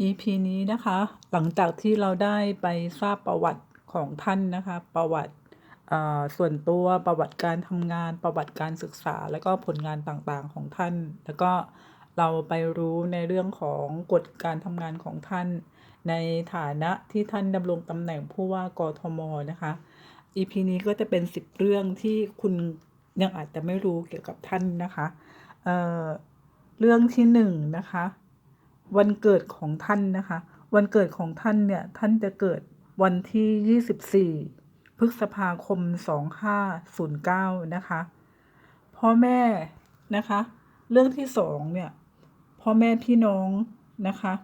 EP นี้นะคะ หลังจากที่เราได้ไปทราบประวัติของท่านนะคะ ประวัติอ่าส่วนตัวประวัติการทำงานประวัติการศึกษา แล้วก็ผลงานต่างๆของท่าน แล้วก็เราไปรู้ในเรื่องของกฎการทำงานของท่าน ในฐานะที่ท่านดำรงตำแหน่งผู้ว่ากทมนะคะ EP นี้ก็จะเป็น 10 เรื่องที่คุณยังอาจจะไม่รู้เกี่ยวกับท่านนะคะเออเรื่องที่หนึ่งนะคะ วันเกิดของท่านนะคะ วันเกิดของท่านเนี่ยท่านจะเกิดวันที่ 24 พฤษภาคม 2509 นะคะ พ่อแม่นะคะ เรื่องที่สองเนี่ยพ่อแม่พี่น้องนะคะ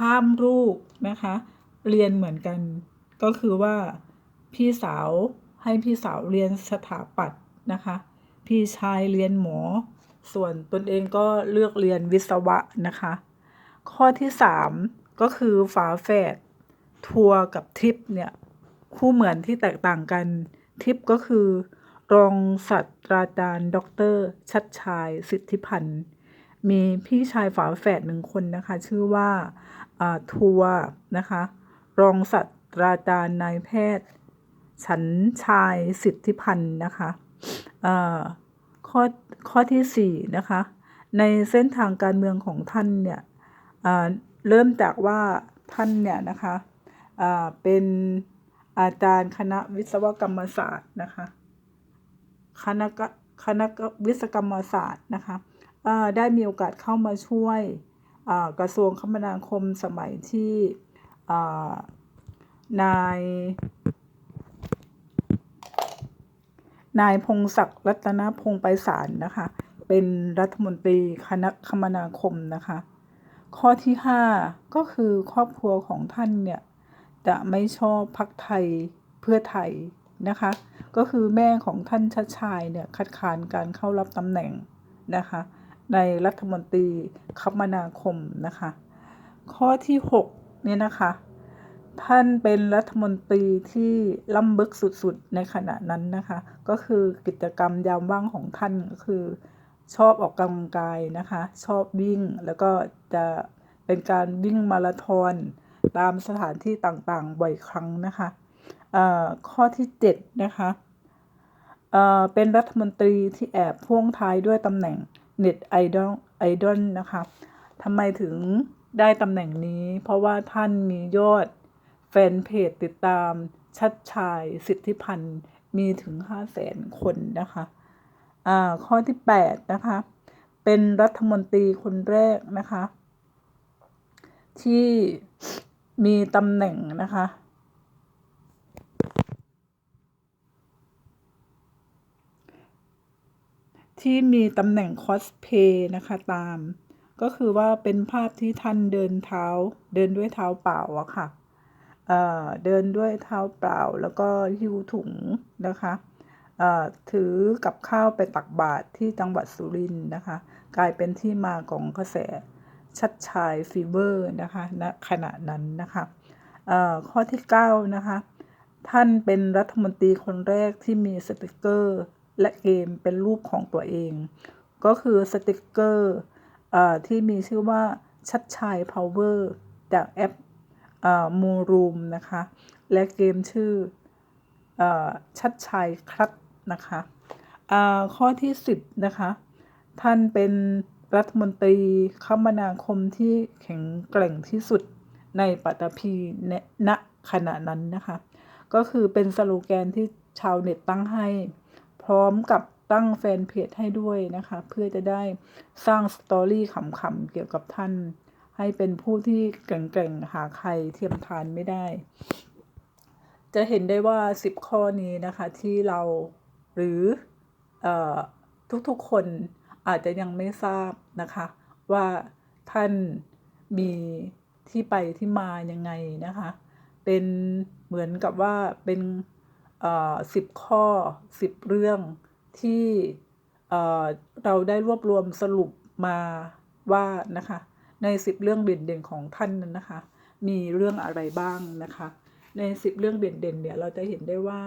ห้ามลูกนะคะ เรียนเหมือนกันก็คือว่าพี่สาวให้พี่สาวเรียนสถาปัตย์นะคะ พี่ชายเรียนหมอ ส่วนตนเองก็เลือกเรียนวิศวะนะคะ ข้อที่สามก็คือฝาแฝดทัวร์กับทริปเนี่ยคู่เหมือนที่แตกต่างกันทริปก็คือ รองศาสตราจารย์ ดร ชัดชาย สิทธิพันธ์ มีพี่ชายฝาแฝดหนึ่งคนนะคะ ชื่อว่าทัวร์นะคะ รองศาสตราจารย์นายแพทย์ ฉันชายสิทธิพันธ์นะคะข้อ ข้อที่สี่นะคะ ในเส้นทางการเมืองของท่านเนี่ยเริ่มจากว่าท่านเนี่ยนะคะเป็นอาจารย์คณะวิศวกรรมศาสตร์นะคะคณะคณะวิศวกรรมศาสตร์นะคะได้มีโอกาสเข้ามาช่วยกระทรวงคมนาคมสมัยที่นาย นายพงศักดิ์รัตนพงศ์ไพศาลนะคะ เป็นรัฐมนตรีคณะคมนาคมนะคะ ข้อที่ 5 ก็คือครอบครัวของท่านเนี่ย จะไม่ชอบพักไทยเพื่อไทยนะคะ ก็คือแม่ของท่านชัดชายเนี่ยคัดค้านการเข้ารับตำแหน่งนะคะ ในรัฐมนตรีคมนาคมนะคะ ข้อที่ 6 เนี่ยนะคะ ท่านเป็นรัฐมนตรีที่ล่ำบึกสุดๆ ในขณะนั้นนะคะ ก็คือกิจกรรมยามว่างของท่านก็คือชอบออกกำลังกายนะคะ ชอบวิ่งแล้วก็จะเป็นการวิ่งมาราธอนตามสถานที่ต่างๆ บ่อยครั้งนะคะข้อที่7นะคะเเป็นรัฐมนตรีที่แอบพ่วงท้ายด้วยตำแหน่งเน็ตไอดอลไอดอลนะคะทำไมถึงได้ตำแหน่งนี้ เพราะว่าท่านมียอด แฟนเพจติดตามชัดชายสิทธิพันธ์มีถึง 5 0 0แสนคนนะคะอ่าข้อที่ 8 นะคะ เป็นรัฐมนตรีคนแรกนะคะ ที่มีตำแหน่งนะคะ ที่มีตำแหน่งคอสเพย์นะคะตาม ก็คือว่าเป็นภาพที่ท่านเดินเท้าเดินด้วยเท้าเปล่าอะค่ะ เดินด้วยเท้าเปล่าแล้วก็หิ้วถุงนะคะถือกับข้าวไปตักบาตรที่จังหวัดสุรินทร์นะคะ กลายเป็นที่มาของกระแสชัดชายฟีเวอร์นะคะณขณะนั้นนะคะข้อที่9นะคะท่านเป็นรัฐมนตรีคนแรกที่มีสติกเกอร์และเกมเป็นรูปของตัวเอง ก็คือสติกเกอร์อที่มีชื่อว่าชัดชายพาวเวอร์จากแอป มูรูมนะคะ และเกมชื่ออชัดชัยครับนะคะข้อที่ 10 นะคะ ท่านเป็นรัฐมนตรีคมนาคมที่แข็งแกร่งที่สุดในปัตตภีณณขณะนั้นนะคะ ก็คือเป็นสโลแกนที่ชาวเน็ตตั้งให้ พร้อมกับตั้งแฟนเพจให้ด้วยนะคะ เพื่อจะได้สร้างสตอรี่ขำๆเกี่ยวกับท่าน ให้เป็นผู้ที่เก่งๆ หาใครเทียมทานไม่ได้ จะเห็นได้ว่า 10 ข้อนี้นะคะที่เราหรืออทุกๆคนอาจจะยังไม่ทราบนะคะ ว่าท่านมีที่ไปที่มายังไงนะคะ เป็นเหมือนกับว่าเป็นสิบข้อสิบเรื่องที่เราได้รวบรวมสรุปมาว่านะคะ ในสิบเรื่องเด่นๆของท่านนั้นนะคะ มีเรื่องอะไรบ้างนะคะ ในสิบเรื่องเด่นๆเนี่ยเราจะเห็นได้ว่า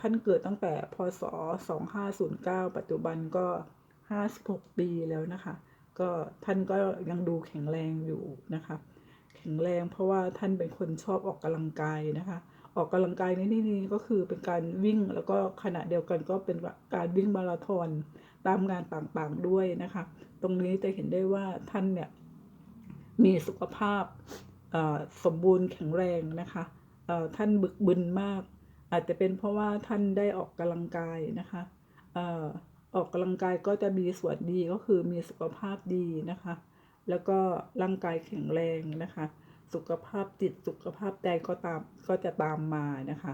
ท่านเกิดตั้งแต่พศ 2509 ปัจจุบันก็ 56 ปีแล้วนะคะ ก็ท่านก็ยังดูแข็งแรงอยู่นะคะ แข็งแรงเพราะว่าท่านเป็นคนชอบออกกำลังกายนะคะ ออกกำลังกายในที่นี้ก็คือเป็นการวิ่งแล้วก็ขณะเดียวกันก็เป็นการวิ่งมาราธอนตามงานต่างๆด้วยนะคะ ตรงนี้จะเห็นได้ว่าท่านเนี่ย มีสุขภาพสมบูรณ์แข็งแรงนะคะท่านบึกบึนมาก อาจจะเป็นเพราะว่าท่านได้ออกกำลังกายนะคะออออกกำลังกายก็จะมีส่วนดีก็คือมีสุขภาพดีนะคะ แล้วก็ร่างกายแข็งแรงนะคะ สุขภาพจิตสุขภาพใจก็ตามก็จะตามมานะคะ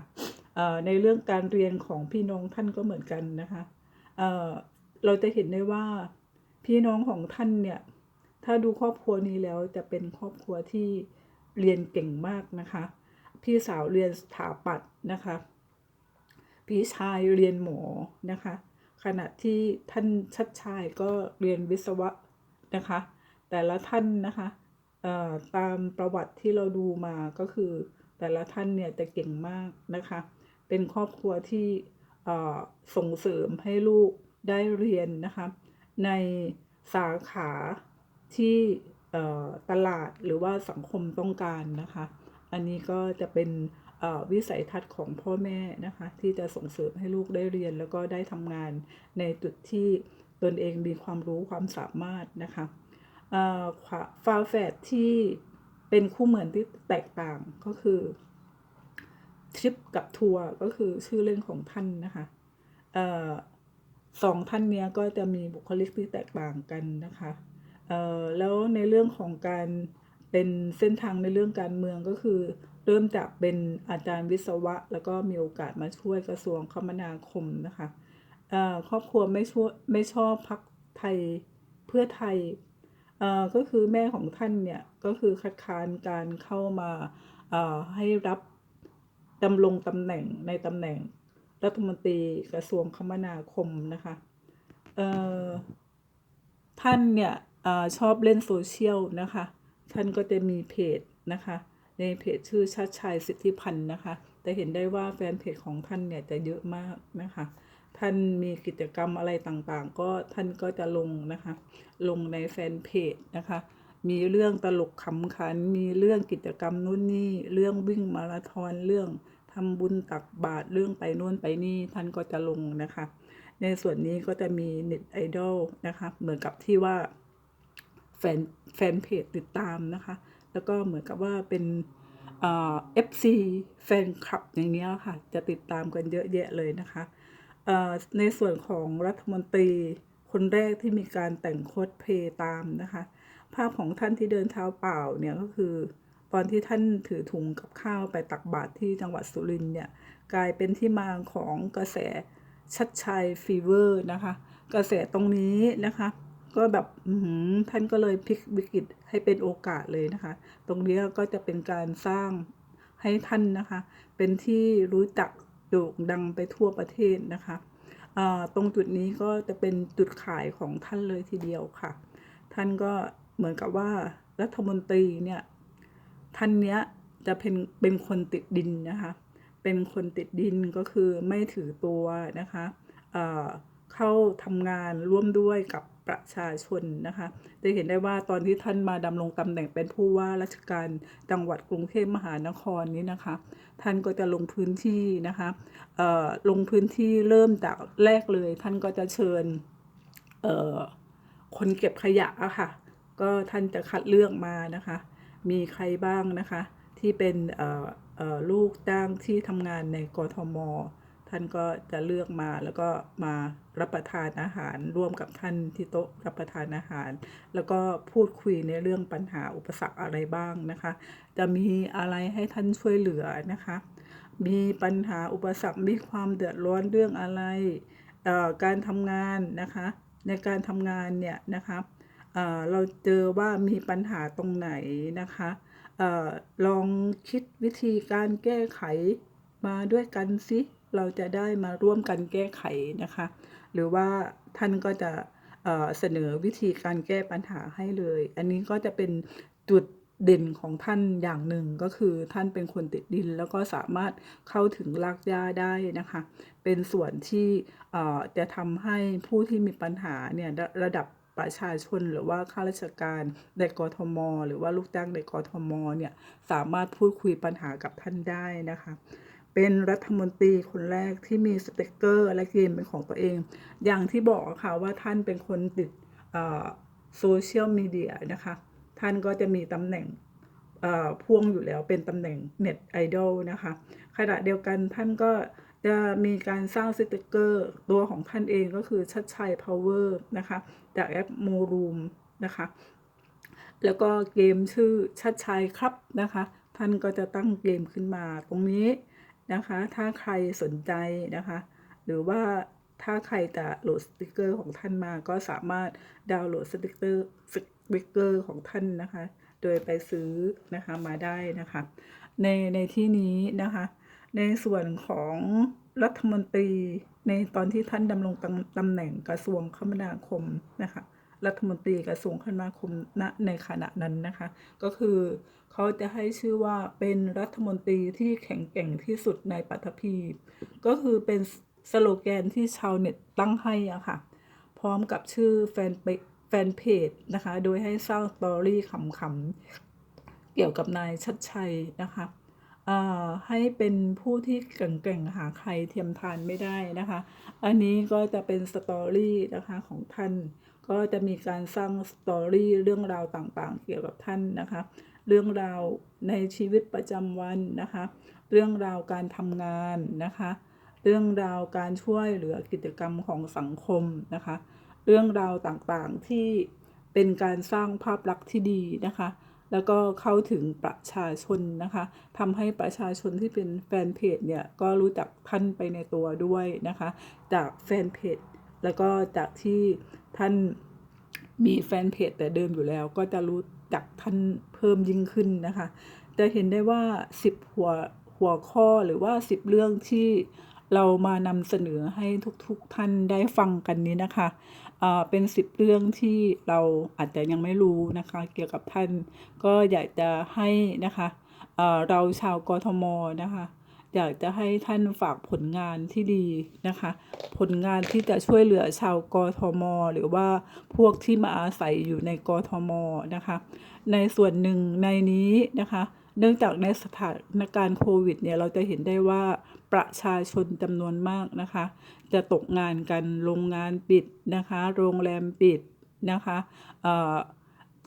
ในเรื่องการเรียนของพี่น้องท่านก็เหมือนกันนะคะเเราจะเห็นได้ว่าพี่น้องของท่านเนี่ย ถ้าดูครอบครัวนี้แล้วจะเป็นครอบครัวที่เรียนเก่งมากนะคะ พี่สาวเรียนสถาปัตย์นะคะ พี่ชายเรียนหมอนะคะ ขณะที่ท่านชัดชายก็เรียนวิศวะนะคะ แต่ละท่านนะคะตามประวัติที่เราดูมาก็คือแต่ละท่านเนี่ยจะเก่งมากนะคะ เป็นครอบครัวที่ส่งเสริมให้ลูกได้เรียนนะคะ ในสาขา ที่ตลาดหรือว่าสังคมต้องการนะคะ อันนี้ก็จะเป็นวิสัยทัศน์ของพ่อแม่นะคะ ที่จะส่งเสริมให้ลูกได้เรียน แล้วก็ได้ทำงานในจุดที่ตนเองมีความรู้ความสามารถนะคะเอ่อฝาแฝดที่เป็นคู่เหมือนที่แตกต่างก็คือทริปกับทัวร์ก็คือชื่อเล่นของท่านนะคะอสองท่านเนี้ยก็จะมีบุคลิกที่แตกต่างกันนะคะ แล้วในเรื่องของการเป็นเส้นทางในเรื่องการเมืองก็คือ เริ่มจากเป็นอาจารย์วิศวะ แล้วก็มีโอกาสมาช่วยกระทรวงคมนาคมนะคะเอ่อครอบครัวไม่ช่วยไม่ชอบพักไทยเพื่อไทยเอ่อก็คือแม่ของท่านเนี่ยก็คือคัดค้านการเข้ามาเอ่อให้รับดำรงตำแหน่งในตำแหน่งรัฐมนตรีกระทรวงคมนาคมนะคะเอ่อท่านเนี่ย อชอบเล่นโซเชียลนะคะท่านก็จะมีเพจนะคะในเพจชื่อชาติชายสิทธิพันธ์นะคะจะเห็นได้ว่าแฟนเพจของท่านเนี่ยจะเยอะมากนะคะท่านมีกิจกรรมอะไรต่างๆ ก็ท่านก็จะลงนะคะลงในแฟนเพจนะคะมีเรื่องตลกขำขัน มีเรื่องกิจกรรมนู่นนี่ เรื่องวิ่งมาราธอน เรื่องทำบุญตักบาตร เรื่องไปนู่นไปนี่ ท่านก็จะลงนะคะ ในส่วนนี้ก็จะมีเน็ตไอดอลนะคะ เหมือนกับที่ว่า แฟนแฟนเพจติดตามนะคะ แล้วก็เหมือนกับว่าเป็นเอฟซีแฟนคลับอย่างเนี้ยค่ะ จะติดตามกันเยอะแยะเลยนะคะในส่วนของรัฐมนตรีคนแรกที่มีการแต่งโคดเพย์ตามนะคะ ภาพของท่านที่เดินเท้าเปล่าเนี่ยก็คือ ตอนที่ท่านถือถุงกับข้าวไปตักบาตรที่จังหวัดสุรินทร์เนี่ยกลายเป็นที่มาของกระแสชัดชัยฟีเวอร์นะคะ กระแสตรงนี้นะคะ ก็แบบท่านก็เลยพลิกวิกฤตให้เป็นโอกาสเลยนะคะ ตรงนี้ก็จะเป็นการสร้างให้ท่านนะคะ เป็นที่รู้จักโด่งดังไปทั่วประเทศนะคะตรงจุดนี้ก็จะเป็นจุดขายของท่านเลยทีเดียวค่ะ ท่านก็เหมือนกับว่ารัฐมนตรีเนี่ยท่านเนี้ยจะเป็นเป็นคนติดดินนะคะ เป็นคนติดดินก็คือไม่ถือตัวนะคะเข้าทำงานร่วมด้วยกับ ประชาชนนะคะ จะเห็นได้ว่าตอนที่ท่านมาดำรงตำแหน่งเป็นผู้ว่าราชการจังหวัดกรุงเทพมหานครนี้นะคะ ท่านก็จะลงพื้นที่นะคะลงพื้นที่เริ่มจากแรกเลย ท่านก็จะเชิญคนเก็บขยะอะค่ะ ก็ท่านจะคัดเลือกมานะคะ มีใครบ้างนะคะ ที่เป็นลูกจ้างที่ทำงานในกทม ท่านก็จะเลือกมาแล้วก็มารับประทานอาหาร ร่วมกับท่านที่โต๊ะรับประทานอาหาร แล้วก็พูดคุยในเรื่องปัญหาอุปสรรคอะไรบ้างนะคะ จะมีอะไรให้ท่านช่วยเหลือนะคะ มีปัญหาอุปสรรคมีความเดือดร้อนเรื่องอะไรการทำงานนะคะ ในการทำงานเนี่ยนะคะเเราเจอว่ามีปัญหาตรงไหนนะคะออลองคิดวิธีการแก้ไขมาด้วยกันสิ เราจะได้มาร่วมกันแก้ไขนะคะ หรือว่าท่านก็จะเเสนอวิธีการแก้ปัญหาให้เลย อันนี้ก็จะเป็นจุดเด่นของท่านอย่างหนึ่งก็คือท่านเป็นคนติดดิน แล้วก็สามารถเข้าถึงรากหญ้าได้นะคะ เป็นส่วนที่จะทำให้ผู้ที่มีปัญหาเนี่ยระดับประชาชนหรือว่าข้าราชการในกทม หรือว่าลูกจ้างในกทมเนี่ยสามารถพูดคุยปัญหากับท่านได้นะคะ เป็นรัฐมนตรีคนแรกที่มีสต็กเกอร์และเกมเป็นของตัวเอง อย่างที่บอกค่ะว่าท่านเป็นคนติดโซเชียลมีเดียนะคะ ท่านก็จะมีตำแหน่งพ่วงอยู่แล้วเป็นตำแหน่งเน็ตไอดอลนะคะ ขณะเดียวกันท่านก็จะมีการสร้างสติกเกอร์ ตัวของท่านเองก็คือชัดชัย power นะคะ จากแอปโมรูมนะคะ แล้วก็เกมชื่อชัดชัยครับนะคะ ท่านก็จะตั้งเกมขึ้นมาตรงนี้ นะคะ ถ้าใครสนใจนะคะ หรือว่าถ้าใครจะโหลดสติกเกอร์ของท่านมาก็สามารถดาวน์โหลดสติกเกอร์สติกเกอร์ของท่านนะคะ โดยไปซื้อนะคะมาได้นะคะ ในในที่นี้นะคะ ในส่วนของรัฐมนตรีในตอนที่ท่านดำรงตำแหน่งกระทรวงคมนาคมนะคะ รัฐมนตรีกระทรวงคมนาคมณในขณะนั้นนะคะ ก็คือเขาจะให้ชื่อว่าเป็นรัฐมนตรีที่แข็งแกร่งที่สุดในปัตภีก็คือเป็นสโลแกนที่ชาวเน็ตตั้งให้อะค่ะ พร้อมกับชื่อแฟนเปแฟนเพจนะคะ โดยให้สร้างสตอรี่ขำๆเกี่ยวกับนายชัดชัยนะคะ ให้เป็นผู้ที่เก่งๆหาใครเทียมทานไม่ได้นะคะ อันนี้ก็จะเป็นสตอรี่นะคะของท่าน ก็จะมีการสร้างสตอรี่เรื่องราวต่างๆ เกี่ยวกับท่านนะคะ เรื่องราวในชีวิตประจำวันนะคะ เรื่องราวการทำงานนะคะ เรื่องราวการช่วยเหลือกิจกรรมของสังคมนะคะ เรื่องราวต่างๆที่เป็นการสร้างภาพลักษณ์ที่ดีนะคะ แล้วก็เข้าถึงประชาชนนะคะทำให้ประชาชนที่เป็นแฟนเพจเนี่ยก็รู้จักท่านไปในตัวด้วยนะคะ จากแฟนเพจแล้วก็จากที่ท่านมีแฟนเพจแต่เดิมอยู่แล้ว ก็จะรู้จักท่านเพิ่มยิ่งขึ้นนะคะ จะเห็นได้ว่า 10 หัวหัวข้อหรือว่า 10 เรื่องที่เรามานำเสนอให้ทุกๆท่านได้ฟังกันนี้นะคะ เป็น10เรื่องที่เราอาจจะยังไม่รู้นะคะ เกี่ยวกับท่านก็อยากจะให้นะคะเเราชาวกทมนะคะอยากจะให้ท่านฝากผลงานที่ดีนะคะ ผลงานที่จะช่วยเหลือชาวกทม หรือว่าพวกที่มาอาศัยอยู่ในกทมนะคะ ในส่วนหนึ่งในนี้นะคะ เนื่องจากในสถานการณ์โควิดเนี่ยเราจะเห็นได้ว่า ประชาชนจำนวนมากนะคะ จะตกงานกันโรงงานปิดนะคะ โรงแรมปิดนะคะ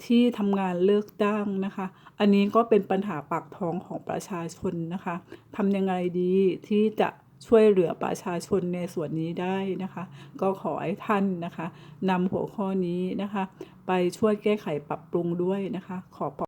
ที่ทำงานเลิกจ้างนะคะ อันนี้ก็เป็นปัญหาปากท้องของประชาชนนะคะทำยังไงดีที่จะช่วยเหลือประชาชนในส่วนนี้ได้นะคะ ก็ขอให้ท่านนะคะนำหัวข้อนี้นะคะ ไปช่วยแก้ไขปรับปรุงด้วยนะคะ ขอบ